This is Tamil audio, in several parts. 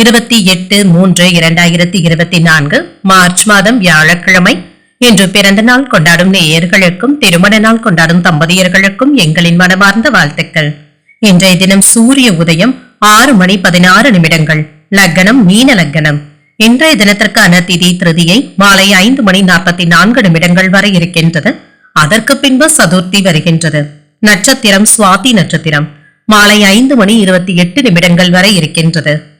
இருபத்தி எட்டு மூன்று இரண்டாயிரத்தி இருபத்தி நான்கு மார்ச் மாதம் வியாழக்கிழமை. இன்று பிறந்த நாள் கொண்டாடும் நேயர்களுக்கும் திருமண நாள் கொண்டாடும் தம்பதியர்களுக்கும் எங்களின் மனமார்ந்த வாழ்த்துக்கள். இன்றைய தினம் சூரிய உதயம் ஆறு மணி பதினாறு நிமிடங்கள். லக்னம் மீன லக்னம். இன்றைய தினத்திற்கான திதி திருதியை மாலை ஐந்து மணி நாற்பத்தி நான்கு நிமிடங்கள் வரை இருக்கின்றது. அதற்கு பின்பு சதுர்த்தி வருகின்றது. நட்சத்திரம் சுவாதி நட்சத்திரம். மாலை ஐந்து மணி இருபத்தி எட்டு நிமிடங்கள் வரை இருக்கின்றது.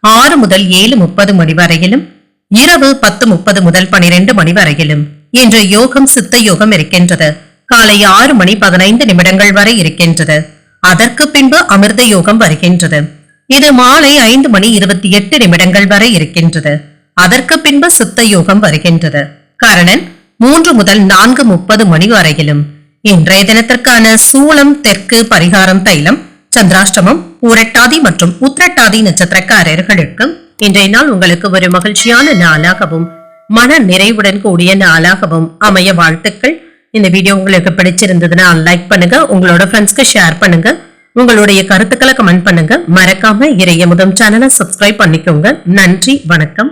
ஆறு முதல் ஏழு முப்பது மணி வரையிலும் இரவு பத்து முப்பது முதல் பனிரெண்டு மணி வரையிலும் இன்று யோகம் சித்த யோகம் இருக்கின்றது. காலை ஆறு மணி பதினைந்து நிமிடங்கள் வரை இருக்கின்றது. அதற்கு பின்பு அமிர்த யோகம் வருகின்றது. இது மாலை ஐந்து மணி இருபத்தி எட்டு நிமிடங்கள் வரை இருக்கின்றது. அதற்கு பின்பு சித்த யோகம் வருகின்றது. கரணன் மூன்று முதல் நான்கு முப்பது மணி வரையிலும் இன்றைய தினத்திற்கான சூளம் தெற்கு பரிகாரம் தைலம் சந்திராஷ்டமம் ஊரட்டாதி மற்றும் உத்திரட்டாதி நட்சத்திரக்காரர்களுக்கு இன்றைய நாள் உங்களுக்கு ஒரு மகிழ்ச்சியான நாளாகவும் மன நிறைவுடன் கூடிய நாளாகவும் அமைய வாழ்த்துக்கள். இந்த வீடியோ உங்களுக்கு பிடிச்சிருந்ததுன்னா லைக் பண்ணுங்க உங்களோட ஃப்ரெண்ட்ஸ்க்கு ஷேர் பண்ணுங்க உங்களுடைய கருத்துக்களை கமெண்ட் பண்ணுங்க. மறக்காம இறைய முதம் சேனலை சப்ஸ்கிரைப் பண்ணிக்கோங்க. நன்றி வணக்கம்.